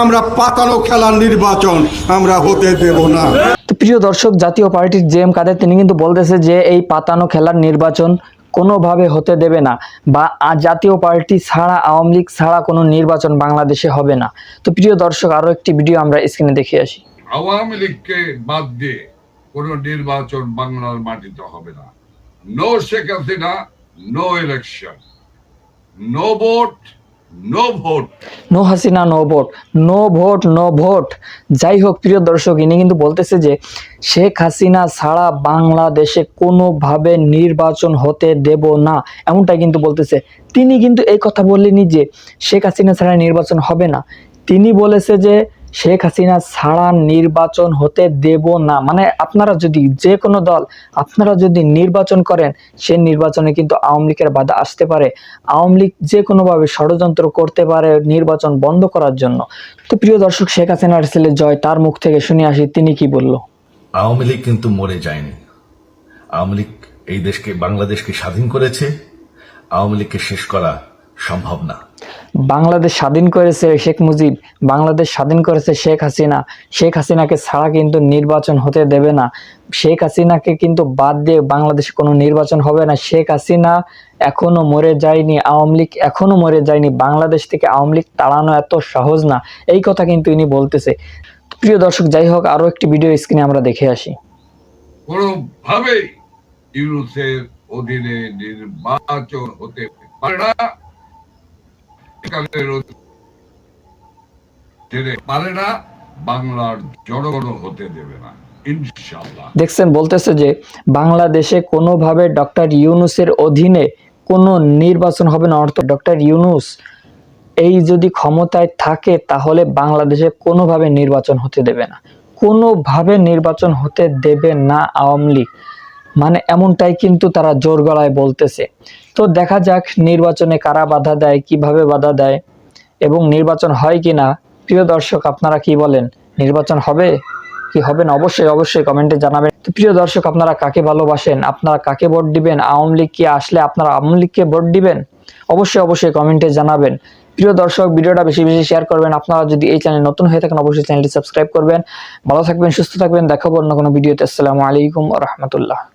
আমরা পাতানো খেলার নির্বাচন আমরা হতে দেব না। প্রিয় দর্শক জাতীয় পার্টির জে এম কাদের তিনি কিন্তু বলতেছে যে এই পাতানো খেলার নির্বাচন কোনোভাবে হতে দেবে না বা জাতীয় পার্টি ছাড়া আওয়ামী লীগ ছাড়া কোনো নির্বাচন বাংলাদেশে হবে না। তো প্রিয় দর্শক আরও একটি ভিডিও আমরা স্ক্রিনে দেখে আসি। আওয়ামী লীগকে বাদ দিয়ে কোন নির্বাচন বাংলার মাটিতে হবে না। No Sheikh Hasina no election no vote no vote no Hasina, no vote. No vote no vote. যাই হোক, প্রিয় দর্শক, ইনি কিন্তু বলতেছে যে শেখ হাসিনা ছাড়া বাংলাদেশে কোনোভাবে নির্বাচন হতে দেব না। এমনটাই কিন্তু বলতেছে। তিনি কিন্তু এই কথা বললেনি যে শেখ হাসিনা ছাড়া নির্বাচন হবে না। তিনি বলেছে যে শেখ হাসিনা ছাড়া নির্বাচন হতে দেব না। মানে আপনারা যদি যে কোনো দল, আপনারা যদি নির্বাচন করেন সে নির্বাচনে কিন্তু আওয়ামী লীগের বাধা আসতে পারে। আওয়ামী লীগ যে কোনোভাবে ষড়যন্ত্র করতে পারে নির্বাচন বন্ধ করার জন্য। তো প্রিয় দর্শক, শেখ হাসিনার ছেলে জয় তার মুখ থেকে শুনে আসি, তিনি কি বলল? আওয়ামী লীগ কিন্তু মরে যায়নি। আওয়ামী লীগ এই দেশকে, বাংলাদেশকে স্বাধীন করেছে। আওয়ামী লীগকে শেষ করা সম্ভব না। বাংলাদেশ স্বাধীন করেছে শেখ মুজিব, বাংলাদেশ স্বাধীন করেছে শেখ হাসিনা। শেখ হাসিনাকে ছাড়া কিন্তু নির্বাচন হতে দেবে না। শেখ হাসিনাকে কিন্তু বাদ দিয়ে বাংলাদেশে কোনো নির্বাচন হবে না। শেখ হাসিনা এখনও মরে যায়নি, আওয়ামী লীগ এখনও মরে যায়নি। বাংলাদেশ থেকে আওয়ামী লীগ তাড়ানো এত সহজ না। এই কথা কিন্তু ইনি বলতেছে। প্রিয় দর্শক, যাই হোক, আরও একটি ভিডিও স্ক্রিনে আমরা দেখে আসি। কোনোভাবেই অধীনে নির্বাচন হতে পারে না। দেখছেন, বলতেছে যে বাংলাদেশে কোনোভাবে ডক্টর ইউনুসের অধীনে কোনো নির্বাচন হবে না। অর্থাৎ ডক্টর ইউনুস এই যদি ক্ষমতায় থাকে, তাহলে বাংলাদেশে কোনোভাবে নির্বাচন হতে দেবে না। কোনোভাবে নির্বাচন হতে দেবে না আওয়ামী লীগ। মানে এমনটাই কিন্তু তারা জোর গলায় বলতেছে। তো দেখা যাক নির্বাচনে কারা বাধা দেয়, কীভাবে বাধা দেয় এবং নির্বাচন হয় কি না প্রিয় দর্শক, আপনারা কি বলেন? নির্বাচন হবে? কি হবে না? অবশ্যই অবশ্যই কমেন্টে জানাবেন। তো প্রিয় দর্শক, আপনারা কাকে ভালোবাসেন? আপনারা কাকে ভোট দিবেন? আওয়ামী লীগ কি আসলে আপনারা আওয়ামী লীগকে ভোট দিবেন? অবশ্যই অবশ্যই কমেন্টে জানাবেন। প্রিয় দর্শক, ভিডিওটা বেশি বেশি শেয়ার করবেন। আপনারা যদি এই চ্যানেল নতুন হয়ে থাকেন, অবশ্যই চ্যানেলটি সাবস্ক্রাইব করবেন। ভালো থাকবেন, সুস্থ থাকবেন। দেখাবো অন্য কোনো ভিডিওতে আসসালামু আলাইকুম রহমতুল্লাহ।